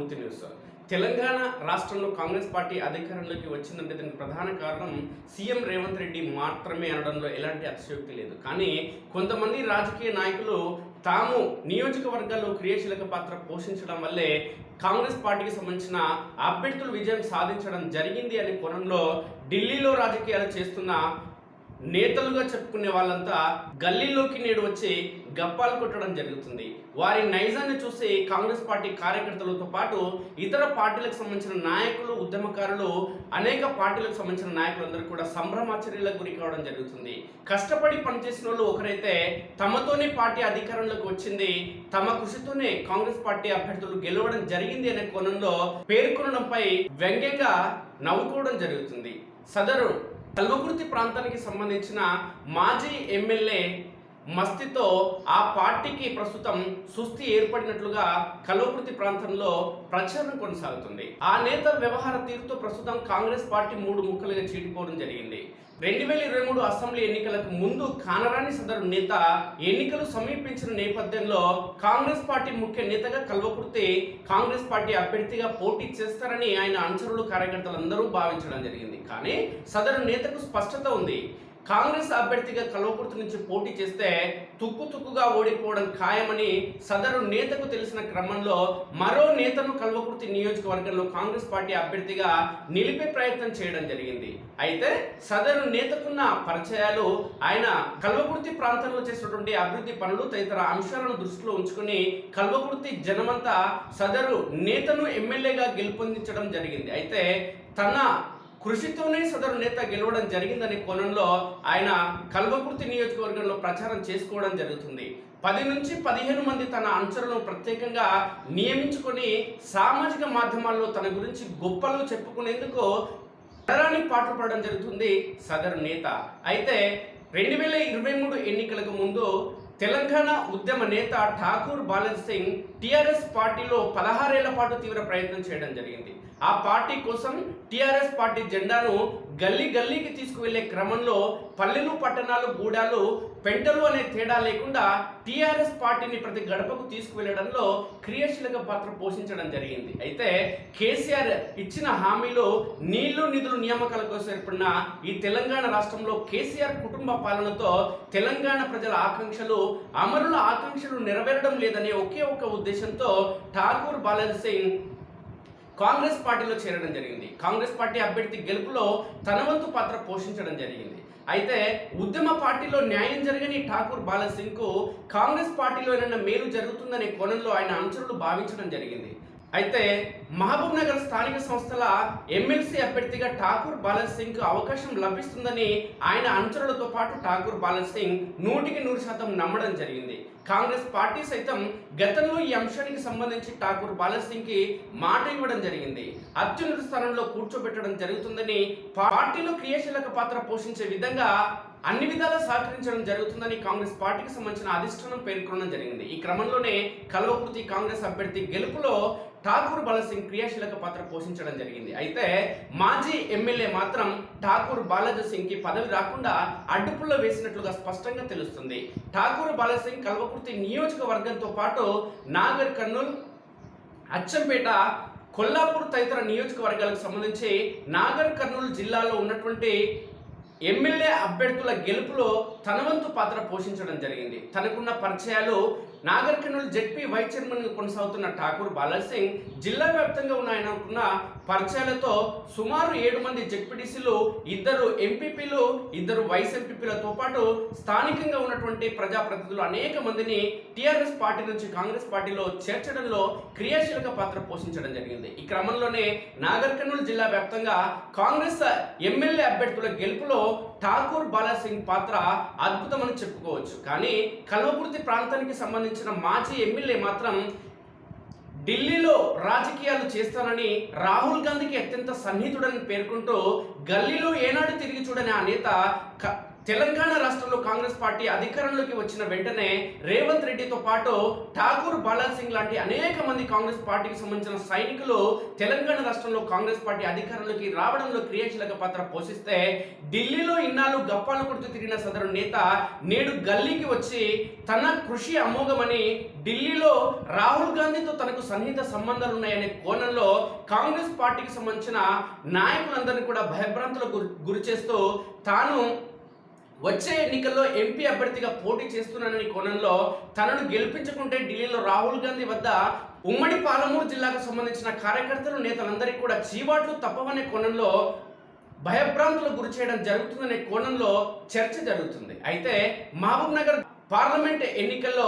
పూర్తి న్యూస్ తెలంగాణ రాష్ట్రంలో కాంగ్రెస్ పార్టీ అధికారంలోకి వచ్చిందంటే దానికి ప్రధాన కారణం సీఎం రేవంత్ రెడ్డి మాత్రమే అనడంలో ఎలాంటి అతిశయోక్తి లేదు. కానీ కొంతమంది రాజకీయ నాయకులు తాము నియోజకవర్గాల్లో క్రియాశీలక పాత్ర పోషించడం వల్లే కాంగ్రెస్ పార్టీకి సంబంధించిన అభ్యర్థులు విజయం సాధించడం జరిగింది అనే కోణంలో ఢిల్లీలో రాజకీయాలు చేస్తున్న నేతలుగా చెప్పుకునే వాళ్ళంతా గల్లీలోకి నేడు వచ్చి గప్పాలు కొట్టడం జరుగుతుంది. వారి నైజాన్ని చూసి కాంగ్రెస్ పార్టీ కార్యకర్తలతో పాటు ఇతర పార్టీలకు సంబంధించిన నాయకులు ఉద్యమకారులు అనేక పార్టీలకు సంబంధించిన నాయకులందరూ కూడా సంభ్రమాచర్యలకు గురి కావడం జరుగుతుంది. కష్టపడి పనిచేసిన వాళ్ళు ఒకరైతే తమతోనే పార్టీ అధికారంలోకి వచ్చింది. తమ కృషితోనే కాంగ్రెస్ పార్టీ అభ్యర్థులు గెలవడం జరిగింది అనే కోణంలో పేర్కొనడంపై వ్యంగ్యంగా నవ్వుకోవడం జరుగుతుంది. సదరు కల్వకుర్తి ప్రాంతానికి సంబంధించిన మాజీ ఎమ్మెల్యే మస్తితో ఆ పార్టీకి ప్రస్తుతం సుస్థి ఏర్పడినట్లుగా కలవకృతి ప్రాంతంలో ప్రచారం కొనసాగుతుంది. ఆ నేత వ్యవహార తీరుతో ప్రస్తుతం కాంగ్రెస్ పార్టీ మూడు ముక్కలుగా చీడిపోవడం జరిగింది. రెండు వేల ఇరవై మూడు అసెంబ్లీ ఎన్నికలకు ముందు కానరాని సదరు నేత ఎన్నికలు సమీపించిన నేపథ్యంలో కాంగ్రెస్ పార్టీ ముఖ్య నేతగా కల్వకుర్తి కాంగ్రెస్ పార్టీ అభ్యర్థిగా పోటీ చేస్తారని ఆయన అనుచరులు కార్యకర్తలందరూ భావించడం జరిగింది. కానీ సదరు నేతకు స్పష్టత ఉంది. కాంగ్రెస్ అభ్యర్థిగా కల్వకుర్తి నుంచి పోటీ చేస్తే తుక్కు తుక్కుగా ఓడిపోవడం ఖాయమని సదరు నేతకు తెలిసిన క్రమంలో మరో నేతను కల్వకుర్తి నియోజకవర్గంలో కాంగ్రెస్ పార్టీ అభ్యర్థిగా నిలిపే ప్రయత్నం చేయడం జరిగింది. అయితే సదరు నేతకున్న పరిచయాలు ఆయన కల్వకుర్తి ప్రాంతంలో చేసినటువంటి అభివృద్ధి పనులు తదితర అంశాలను దృష్టిలో ఉంచుకుని కల్వకుర్తి జనమంతా సదరు నేతను ఎమ్మెల్యేగా గెలుపొందించడం జరిగింది. అయితే తన కృషితోనే సదరు నేత గెలవడం జరిగిందనే కోణంలో ఆయన కల్వకుర్తి నియోజకవర్గంలో ప్రచారం చేసుకోవడం జరుగుతుంది. పది నుంచి పదిహేను మంది తన అనుచరులను ప్రత్యేకంగా నియమించుకొని సామాజిక మాధ్యమాల్లో తన గురించి గొప్పలు చెప్పుకునేందుకు నగరానికి పాటుపడడం జరుగుతుంది సదరు నేత. అయితే రెండు వేల ఇరవై మూడు ఎన్నికలకు ముందు తెలంగాణ ఉద్యమ నేత ఠాకూర్ బాలన్ సింగ్ టీఆర్ఎస్ పార్టీలో పదహారేళ్ళ పాటు తీవ్ర ప్రయత్నం చేయడం జరిగింది. ఆ పార్టీ కోసం టిఆర్ఎస్ పార్టీ జెండాను గల్లీ గల్లీకి తీసుకువెళ్ళే క్రమంలో పల్లెలు పట్టణాలు గూడాలు పెంటలు అనే తేడా లేకుండా టిఆర్ఎస్ పార్టీని ప్రతి గడపకు తీసుకువెళ్ళడంలో క్రియాశీలక పాత్ర పోషించడం జరిగింది. అయితే కేసీఆర్ ఇచ్చిన హామీలో నీళ్ళు నిధులు నియామకాల కోసం ఏర్పడిన ఈ తెలంగాణ రాష్ట్రంలో కేసీఆర్ కుటుంబ పాలనతో తెలంగాణ ప్రజల ఆకాంక్షలు అమరుల ఆకాంక్షలు నెరవేరడం లేదనే ఒకే ఒక ఉద్దేశంతో ఠాకూర్ బాలాజీ సింగ్ కాంగ్రెస్ పార్టీలో చేరడం జరిగింది. కాంగ్రెస్ పార్టీ అభ్యర్థి గెలుపులో తన వంతు పాత్ర పోషించడం జరిగింది. అయితే ఉద్యమ పార్టీలో న్యాయం జరగని ఠాకూర్ బాలసింగ్కు కాంగ్రెస్ పార్టీలో ఏమైనా మేలు జరుగుతుందనే కోణంలో ఆయన అనుచరులు భావించడం జరిగింది. అయితే మహబూబ్ నగర్ స్థానిక సంస్థల ఎమ్మెల్సీ అభ్యర్థిగా ఠాకూర్ బాలన్ సింగ్కు అవకాశం లభిస్తుందని ఆయన అనుచరులతో పాటు ఠాకూర్ బాలన్ సింగ్ నూటికి నూరు శాతం నమ్మడం జరిగింది. కాంగ్రెస్ పార్టీ సైతం గతంలో ఈ అంశానికి సంబంధించి ఠాకూర్ బాలన్ సింగ్కి మాట ఇవ్వడం జరిగింది. అత్యున్నత స్థానంలో కూర్చోబెట్టడం జరుగుతుందని పార్టీలో క్రియాశీలక పాత్ర పోషించే విధంగా అన్ని విధాలా సహకరించడం జరుగుతుందని కాంగ్రెస్ పార్టీకి సంబంధించిన అధిష్టానం పేర్కొనడం జరిగింది. ఈ క్రమంలోనే కల్వకుర్తి కాంగ్రెస్ అభ్యర్థి గెలుపులో ఠాకూర్ బాలసింగ్ క్రియాశీలక పాత్ర పోషించడం జరిగింది. అయితే మాజీ ఎమ్మెల్యే మాత్రం ఠాకూర్ బాలాజీ సింగ్కి పదవి రాకుండా అడ్డుపుల్లో వేసినట్లుగా స్పష్టంగా తెలుస్తుంది. ఠాకూర్ బాలసింగ్ కల్వకుర్తి నియోజకవర్గంతో పాటు నాగర్ కర్నూల్ అచ్చంపేట కొల్లాపూర్ తదితర నియోజకవర్గాలకు సంబంధించి నాగర్ కర్నూలు జిల్లాలో ఉన్నటువంటి ఎమ్మెల్యే అభ్యర్థుల గెలుపులో తన వంతు పాత్ర పోషించడం జరిగింది. తనకున్న పరిచయాలు Nagar Kurnool ZP vice chairman కొనసాగుతున్న ఠాకూర్ బాలాసింగ్ జిల్లా వ్యాప్తంగా ఉన్నాయనకున్న పరిచయాలతో సుమారు ఏడు మంది జెడ్పీటీసీలు ఇద్దరు ఎంపీపీలు ఇద్దరు వైస్ ఎంపీపీలతో పాటు స్థానికంగా ఉన్నటువంటి ప్రజాప్రతినిధులు అనేక మందిని టీఆర్ఎస్ పార్టీ నుంచి కాంగ్రెస్ పార్టీలో చేర్చడంలో క్రియాశీలక పాత్ర పోషించడం జరిగింది. ఈ క్రమంలోనే నాగర్ కర్నూలు జిల్లా వ్యాప్తంగా కాంగ్రెస్ ఎమ్మెల్యే అభ్యర్థుల గెలుపులో ఠాకూర్ బాలాసింగ్ పాత్ర అద్భుతమని చెప్పుకోవచ్చు. కానీ కల్వకుర్తి ప్రాంతానికి సంబంధించిన మాజీ ఎమ్మెల్యే మాత్రం ఢిల్లీలో రాజకీయాలు చేస్తానని రాహుల్ గాంధీకి అత్యంత సన్నిహితుడని పేర్కొంటూ గల్లీలో ఏనాడు తిరిగి చూడని ఆ నేత క- తెలంగాణ రాష్ట్రంలో కాంగ్రెస్ పార్టీ అధికారంలోకి వచ్చిన వెంటనే రేవంత్ రెడ్డితో పాటు ఠాకూర్ బాలాల్ సింగ్ లాంటి అనేక మంది కాంగ్రెస్ పార్టీకి సంబంధించిన సైనికులు తెలంగాణ రాష్ట్రంలో కాంగ్రెస్ పార్టీ అధికారంలోకి రావడంలో క్రియాశీలక పాత్ర పోషిస్తే ఢిల్లీలో ఇన్నాళ్ళు గప్పాలు కొడుతూ తిరిగిన సదరు నేత నేడు గల్లీకి వచ్చి తన కృషి అమోఘమని ఢిల్లీలో రాహుల్ గాంధీతో తనకు సన్నిహిత సంబంధాలు ఉన్నాయనే కోణంలో కాంగ్రెస్ పార్టీకి సంబంధించిన నాయకులందరినీ కూడా భయభ్రాంతులకు గురి- గురి చేస్తూ తాను వచ్చే ఎన్నికల్లో ఎంపీ అభ్యర్థిగా పోటీ చేస్తున్నానని కోణంలో తనను గెలిపించుకుంటే ఢిల్లీలో రాహుల్ గాంధీ వద్ద ఉమ్మడి పాలమూరు జిల్లాకు సంబంధించిన కార్యకర్తలు నేతలందరికీ కూడా చీవాట్లు తప్పవనే కోణంలో భయభ్రాంతులకు గురి చేయడం జరుగుతుందనే కోణంలో చర్చ జరుగుతుంది. అయితే మహబూబ్ నగర్ పార్లమెంట్ ఎన్నికల్లో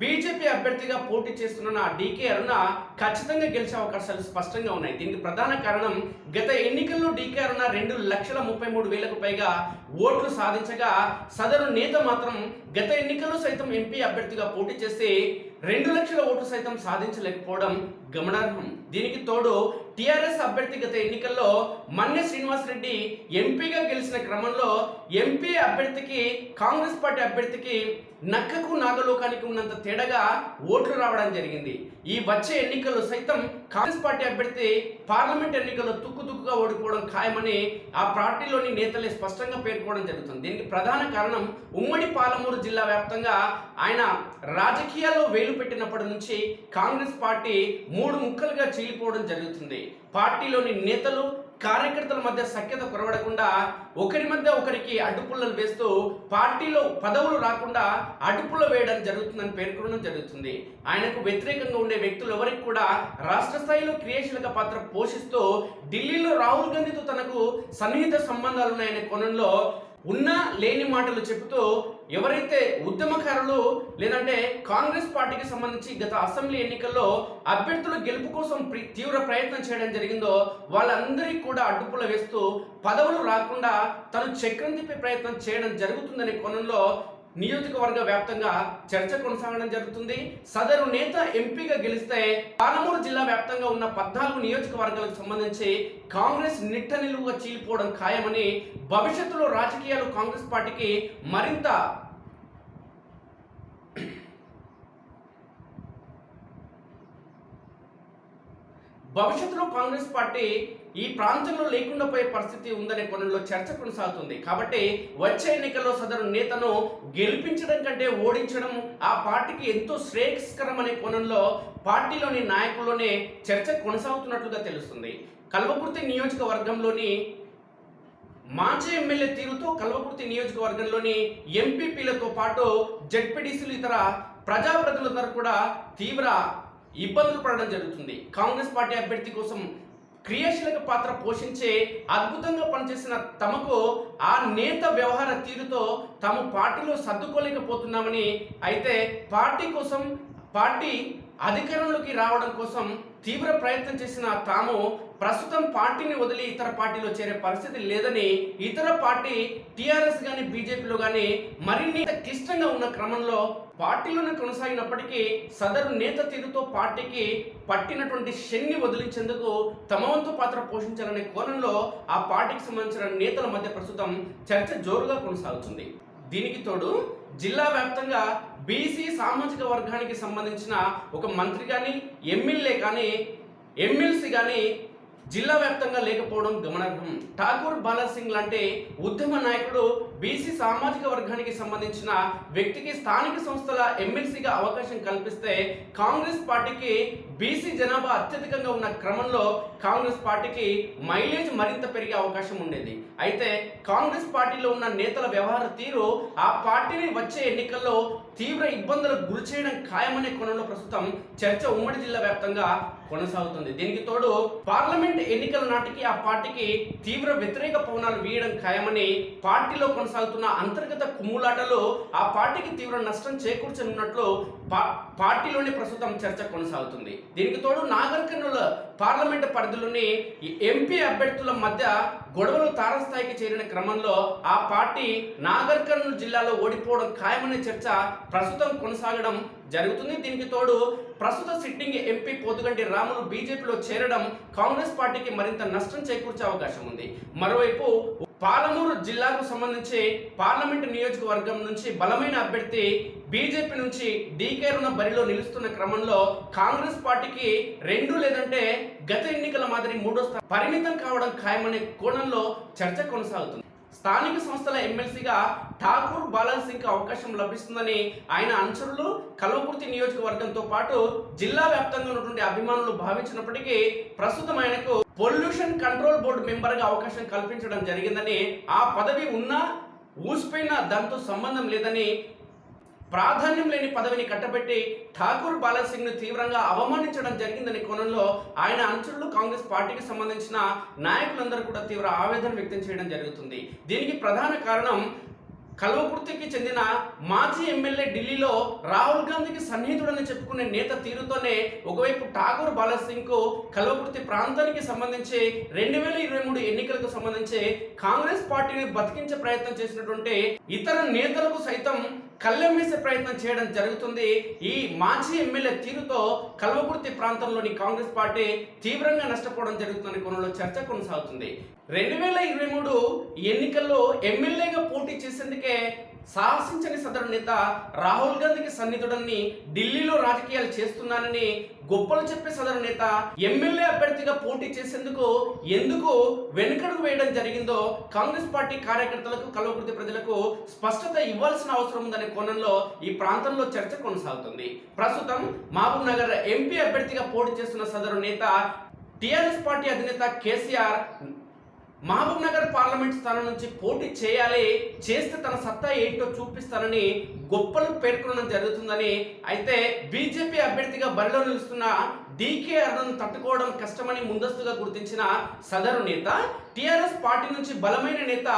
బీజేపీ అభ్యర్థిగా పోటీ చేస్తున్న డీకే అరుణ ఖచ్చితంగా గెలిచే అవకాశాలు స్పష్టంగా ఉన్నాయి. దీనికి ప్రధాన కారణం గత ఎన్నికల్లో డీకే అరుణ రెండు లక్షల ముప్పై మూడు వేలకు పైగా ఓట్లు సాధించగా సదరు నేత మాత్రం గత ఎన్నికల్లో సైతం ఎంపీ అభ్యర్థిగా పోటీ చేసి రెండు లక్షల ఓట్లు సైతం సాధించలేకపోవడం గమనార్హం. దీనికి తోడు టీఆర్ఎస్ అభ్యర్థి గత ఎన్నికల్లో మన్నె శ్రీనివాసరెడ్డి ఎంపీగా గెలిచిన క్రమంలో ఎంపీ అభ్యర్థికి కాంగ్రెస్ పార్టీ అభ్యర్థికి నక్కకు నాగలోకానికి ఉన్నంత తేడాగా ఓట్లు రావడం జరిగింది. ఈ వచ్చే ఎన్నికల్లో సైతం కాంగ్రెస్ పార్టీ అభ్యర్థి పార్లమెంట్ ఎన్నికల్లో తుక్కు తుక్కుగా ఓడిపోవడం ఖాయమని ఆ పార్టీలోని నేతలే స్పష్టంగా పేర్కోవడం జరుగుతుంది. దీనికి ప్రధాన కారణం ఉమ్మడి పాలమూరు జిల్లా వ్యాప్తంగా ఆయన రాజకీయాల్లో వేలు పెట్టినప్పటి నుంచి కాంగ్రెస్ పార్టీ మూడు ముక్కలుగా చీలిపోవడం జరుగుతుంది. పార్టీలోని నేతలు కార్యకర్తల మధ్య సఖ్యత కొరవడకుండా ఒకరి మధ్య ఒకరికి అడ్డుపుల్లలు వేస్తూ పార్టీలో పదవులు రాకుండా అడ్డుపుల్ల వేయడం జరుగుతుందని పేర్కొనడం జరుగుతుంది. ఆయనకు వ్యతిరేకంగా ఉండే వ్యక్తులు ఎవరికి కూడా రాష్ట్ర స్థాయిలో క్రియాశీలక పాత్ర పోషిస్తూ ఢిల్లీలో రాహుల్ గాంధీతో తనకు సన్నిహిత సంబంధాలు ఉన్నాయనే కోణంలో ఉన్న లేని మాటలు చెబుతూ ఎవరైతే ఉద్యమకారులు లేదంటే కాంగ్రెస్ పార్టీకి సంబంధించి గత అసెంబ్లీ ఎన్నికల్లో అభ్యర్థుల గెలుపు కోసం తీవ్ర ప్రయత్నం చేయడం జరిగిందో వాళ్ళందరికీ కూడా అడ్డుపుల వేస్తూ పదవులు రాకుండా తను చక్రం తిప్పే ప్రయత్నం చేయడం జరుగుతుందనే కోణంలో నియోజకవర్గ వ్యాప్తంగా చర్చ కొనసాగడం జరుగుతుంది. సదరు నేత ఎంపీగా గెలిస్తే పాలమూరు జిల్లా వ్యాప్తంగా ఉన్న పద్నాలుగు నియోజకవర్గాలకు సంబంధించి కాంగ్రెస్ నిట్ట నిలువుగా చీలిపోవడం ఖాయమని భవిష్యత్తులో రాజకీయాలు కాంగ్రెస్ పార్టీకి మరింత భవిష్యత్తులో కాంగ్రెస్ పార్టీ ఈ ప్రాంతంలో లేకుండా పోయే పరిస్థితి ఉందనే కోణంలో చర్చ కొనసాగుతుంది. కాబట్టి వచ్చే ఎన్నికల్లో సదరు నేతను గెలిపించడం కంటే ఓడించడం ఆ పార్టీకి ఎంతో శ్రేయస్కరం అనే కోణంలో పార్టీలోని నాయకుల్లోనే చర్చ కొనసాగుతున్నట్లుగా తెలుస్తుంది. కల్వకుర్తి నియోజకవర్గంలోని మాజీ ఎమ్మెల్యే తీరుతో కల్వకుర్తి నియోజకవర్గంలోని ఎంపీపీలతో పాటు జడ్పీటీసీలు ఇతర ప్రజాప్రతినిధులందరూ కూడా తీవ్ర ఇబ్బందులు పడడం జరుగుతుంది. కాంగ్రెస్ పార్టీ అభ్యర్థి కోసం క్రియాశీలక పాత్ర పోషించే అద్భుతంగా పనిచేసిన తమకు ఆ నేత వ్యవహార తీరుతో తాము పార్టీలో సర్దుకోలేకపోతున్నామని అయితే పార్టీ కోసం పార్టీ అధికారంలోకి రావడం కోసం తీవ్ర ప్రయత్నం చేసిన తాము ప్రస్తుతం పార్టీని వదిలి ఇతర పార్టీలో చేరే పరిస్థితి లేదని ఇతర పార్టీ టీఆర్ఎస్ కానీ బీజేపీలో కానీ మరిన్ని క్లిష్టంగా ఉన్న క్రమంలో పార్టీలోనే కొనసాగినప్పటికీ సదరు నేత తీరుతో పార్టీకి పట్టినటువంటి శని వదిలించేందుకు తమ వంతు పాత్ర పోషించాలనే కోణంలో ఆ పార్టీకి సంబంధించిన నేతల మధ్య ప్రస్తుతం చర్చ జోరుగా కొనసాగుతుంది. దీనికి తోడు జిల్లా వ్యాప్తంగా బీసీ సామాజిక వర్గానికి సంబంధించిన ఒక మంత్రి కానీ ఎమ్మెల్యే కానీ ఎమ్మెల్సీ కానీ జిల్లా వ్యాప్తంగా లేకపోవడం గమనార్హం. ఠాకూర్ బాలర్ సింగ్ లాంటి ఉద్యమ నాయకుడు బీసీ సామాజిక వర్గానికి సంబంధించిన వ్యక్తికి స్థానిక సంస్థల ఎమ్మెల్సీగా అవకాశం కల్పిస్తే కాంగ్రెస్ పార్టీకి బీసీ జనాభా అత్యధికంగా ఉన్న క్రమంలో కాంగ్రెస్ పార్టీకి మైలేజ్ మరింత పెరిగే అవకాశం ఉండేది. అయితే కాంగ్రెస్ పార్టీలో ఉన్న నేతల వ్యవహార తీరు ఆ పార్టీని వచ్చే ఎన్నికల్లో తీవ్ర ఇబ్బందులకు గురి చేయడం ఖాయమనే కోణంలో ప్రస్తుతం చర్చ ఉమ్మడి జిల్లా వ్యాప్తంగా కొనసాగుతుంది. దీనికి తోడు పార్లమెంట్ ఎన్నికల నాటికి ఆ పార్టీకి తీవ్ర వ్యతిరేక పవనాలు వీయడం ఖాయమని పార్టీలో కొనసాగుతున్న అంతర్గత కుమ్ములాటలు ఆ పార్టీకి తీవ్ర నష్టం చేకూర్చనున్నట్లు పార్టీలోనే పార్టీలోని ప్రస్తుతం చర్చ కొనసాగుతుంది. దీనికి తోడు నాగర్ పార్లమెంట్ పరిధిలోని ఎంపీ అభ్యర్థుల మధ్య గొడవలు తారస్థాయికి చేరిన క్రమంలో ఆ పార్టీ నాగర్ కర్నూలు జిల్లాలో ఓడిపోవడం ఖాయమనే చర్చ ప్రస్తుతం కొనసాగడం జరుగుతుంది. దీనికి తోడు ప్రస్తుత సిట్టింగ్ ఎంపీ పోతుగంటి రాములు బీజేపీలో చేరడం కాంగ్రెస్ పార్టీకి మరింత నష్టం చేకూర్చే అవకాశం ఉంది. మరోవైపు పాలమూరు జిల్లాకు సంబంధించి పార్లమెంటు నియోజకవర్గం నుంచి బలమైన అభ్యర్థి బీజేపీ నుంచి డీకే రుణ బరిలో నిలుస్తున్న క్రమంలో కాంగ్రెస్ పార్టీకి రెండు లేదంటే గత ఎన్నికల మాదిరి మూడో స్థానం పరిమితం కావడం ఖాయమనే కోణంలో చర్చ కొనసాగుతుంది. స్థానిక సంస్థల ఎమ్మెల్సీగా ఠాకూర్ బాలన్ సింగ్ అవకాశం లభిస్తుందని ఆయన అనుచరులు కల్వకుర్తి నియోజకవర్గంతో పాటు జిల్లా వ్యాప్తంగా ఉన్నటువంటి అభిమానులు భావించినప్పటికీ ప్రస్తుతం ఆయనకు పొల్యూషన్ కంట్రోల్ బోర్డు మెంబర్గా అవకాశం కల్పించడం జరిగిందని ఆ పదవి ఉన్నా ఊసిపోయిన దాంతో సంబంధం లేదని ప్రాధాన్యం లేని పదవిని కట్టబెట్టి ఠాకూర్ బాలసింగ్ను తీవ్రంగా అవమానించడం జరిగిందనే కోణంలో ఆయన అనుచరులు కాంగ్రెస్ పార్టీకి సంబంధించిన నాయకులందరూ కూడా తీవ్ర ఆవేదన వ్యక్తం చేయడం జరుగుతుంది. దీనికి ప్రధాన కారణం కల్వకుర్తికి చెందిన మాజీ ఎమ్మెల్యే ఢిల్లీలో రాహుల్ గాంధీకి సన్నిహితుడని చెప్పుకునే నేత తీరుతోనే ఒకవైపు ఠాగూర్ బాలసింగ్కు కల్వకుర్తి ప్రాంతానికి సంబంధించి రెండు వేల ఇరవై మూడు ఎన్నికలకు సంబంధించి కాంగ్రెస్ పార్టీని బతికించే ప్రయత్నం చేసినటువంటి ఇతర నేతలకు సైతం కళ్ళెం వేసే ప్రయత్నం చేయడం జరుగుతుంది. ఈ మాజీ ఎమ్మెల్యే తీరుతో కల్వకుర్తి ప్రాంతంలోని కాంగ్రెస్ పార్టీ తీవ్రంగా నష్టపోవడం జరుగుతుందని కొనలో చర్చ కొనసాగుతుంది. రెండు వేల ఇరవై మూడు ఎన్నికల్లో ఎమ్మెల్యేగా పోటీ చేసేందుకే సాహసించని సదరు నేత రాహుల్ గాంధీకి సన్నిహితుడని ఢిల్లీలో రాజకీయాలు చేస్తున్నానని గొప్పలు చెప్పే సదరు నేత ఎమ్మెల్యే అభ్యర్థిగా పోటీ చేసేందుకు ఎందుకు వెనుకడుగు వేయడం జరిగిందో కాంగ్రెస్ పార్టీ కార్యకర్తలకు కల్వకుర్తి ప్రజలకు స్పష్టత ఇవ్వాల్సిన అవసరం ఉందనే కోణంలో ఈ ప్రాంతంలో చర్చ కొనసాగుతుంది. ప్రస్తుతం మహబూబ్ నగర్ ఎంపీ అభ్యర్థిగా పోటీ చేస్తున్న సదరు నేత టీఆర్ఎస్ పార్టీ అధినేత కేసీఆర్ మహబూబ్ నగర్ పార్లమెంట్ స్థానం నుంచి పోటీ చేయాలి చేస్తే తన సత్తా ఏంటో చూపిస్తానని గొప్పలు పేర్కొనడం జరుగుతుందని అయితే బీజేపీ అభ్యర్థిగా బరిలో నిలుస్తున్న డీకే అరుణ్ తట్టుకోవడం కష్టమని ముందస్తుగా గుర్తించిన సదరు నేత టీఆర్ఎస్ పార్టీ నుంచి బలమైన నేత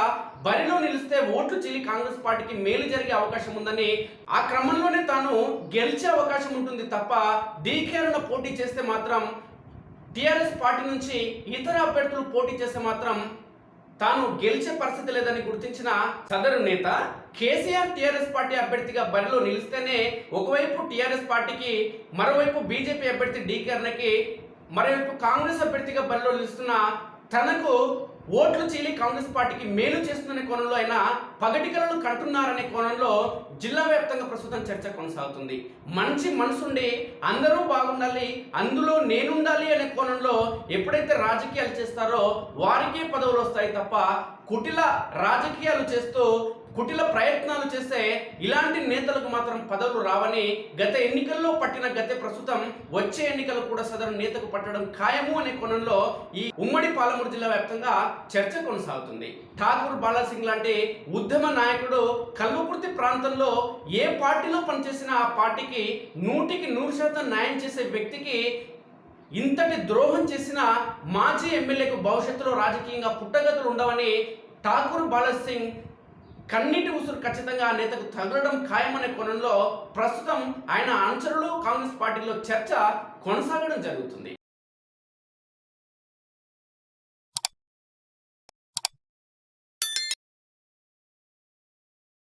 బరిలో నిలిస్తే ఓట్లు చెల్లి కాంగ్రెస్ పార్టీకి మేలు జరిగే అవకాశం ఉందని ఆ క్రమంలోనే తాను గెలిచే అవకాశం ఉంటుంది తప్ప డీకే అరుణ పోటీ చేస్తే మాత్రం టిఆర్ఎస్ పార్టీ నుంచి ఇతర అభ్యర్థులు పోటీ చేస్తే మాత్రం తాను గెలిచే పరిస్థితి లేదని గుర్తించిన సదరు నేత కేసీఆర్ టీఆర్ఎస్ పార్టీ అభ్యర్థిగా బరిలో నిలిస్తేనే ఒకవైపు టీఆర్ఎస్ పార్టీకి మరోవైపు బీజేపీ అభ్యర్థి డీకర్ణకి మరోవైపు కాంగ్రెస్ అభ్యర్థిగా బరిలో నిలుస్తున్న తనకు ఓట్లు చీలి కాంగ్రెస్ పార్టీకి మేలు చేస్తుందనే కోణంలో అయినా పగటికలను కంటున్నారనే కోణంలో జిల్లా వ్యాప్తంగా ప్రస్తుతం చర్చ కొనసాగుతుంది. మంచి మనసుండి అందరూ బాగుండాలి అందులో నేనుండాలి అనే కోణంలో ఎప్పుడైతే రాజకీయాలు చేస్తారో వారికే పదవులు వస్తాయి తప్ప కుటిల రాజకీయాలు చేస్తూ కుటిల ప్రయత్నాలు చేస్తే ఇలాంటి నేతలకు మాత్రం పదవులు రావని గత ఎన్నికల్లో పట్టిన గతే ప్రస్తుతం వచ్చే ఎన్నికలు కూడా సదరు నేతకు పట్టడం ఖాయము అనే కోణంలో ఈ ఉమ్మడి పాలమూరు జిల్లా వ్యాప్తంగా చర్చ కొనసాగుతుంది. ఠాకూర్ బాలాసింగ్ లాంటి ఉద్యమ నాయకుడు కల్వకుర్తి ప్రాంతంలో ఏ పార్టీలో పనిచేసినా ఆ పార్టీకి నూటికి నూరు శాతం న్యాయం చేసే వ్యక్తికి ఇంతటి ద్రోహం చేసిన మాజీ ఎమ్మెల్యేకు భవిష్యత్తులో రాజకీయంగా పుట్టగతులు ఉండవని ఠాకూర్ బాలసింగ్ సింగ్ కన్నీటి ఉసురు ఖచ్చితంగా ఆ నేతకు తగలడం ఖాయమనే కోణంలో ప్రస్తుతం ఆయన అనుచరులు కాంగ్రెస్ పార్టీలో చర్చ కొనసాగడం జరుగుతుంది.